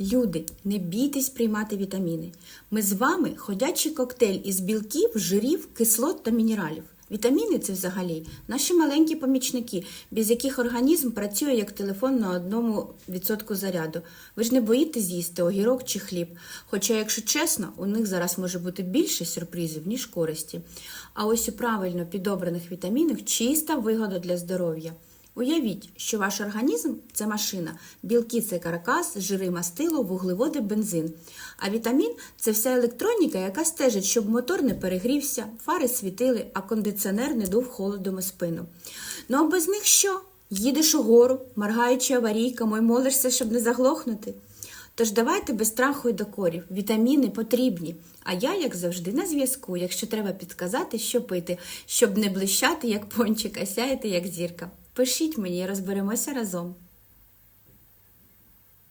Люди, не бійтесь приймати вітаміни. Ми з вами ходячий коктейль із білків, жирів, кислот та мінералів. Вітаміни це взагалі наші маленькі помічники, без яких організм працює як телефон на одному відсотку заряду. Ви ж не боїтесь з'їсти огірок чи хліб. Хоча, якщо чесно, у них зараз може бути більше сюрпризів, ніж користі. А ось у правильно підобраних вітамінах чиста вигода для здоров'я. Уявіть, що ваш організм це машина, білки це каркас, жири мастило, вуглеводи, бензин. А вітамін це вся електроніка, яка стежить, щоб мотор не перегрівся, фари світили, а кондиціонер не дув холодом у спину. Ну а без них що? Їдеш угору, моргаючи аварійками, молишся, щоб не заглохнути. Тож давайте без страху і докорів. Вітаміни потрібні. А я, як завжди, на зв'язку, якщо треба підказати, що пити, щоб не блищати, як пончик, а сяяти, як зірка. Пишіть мені, розберемося разом.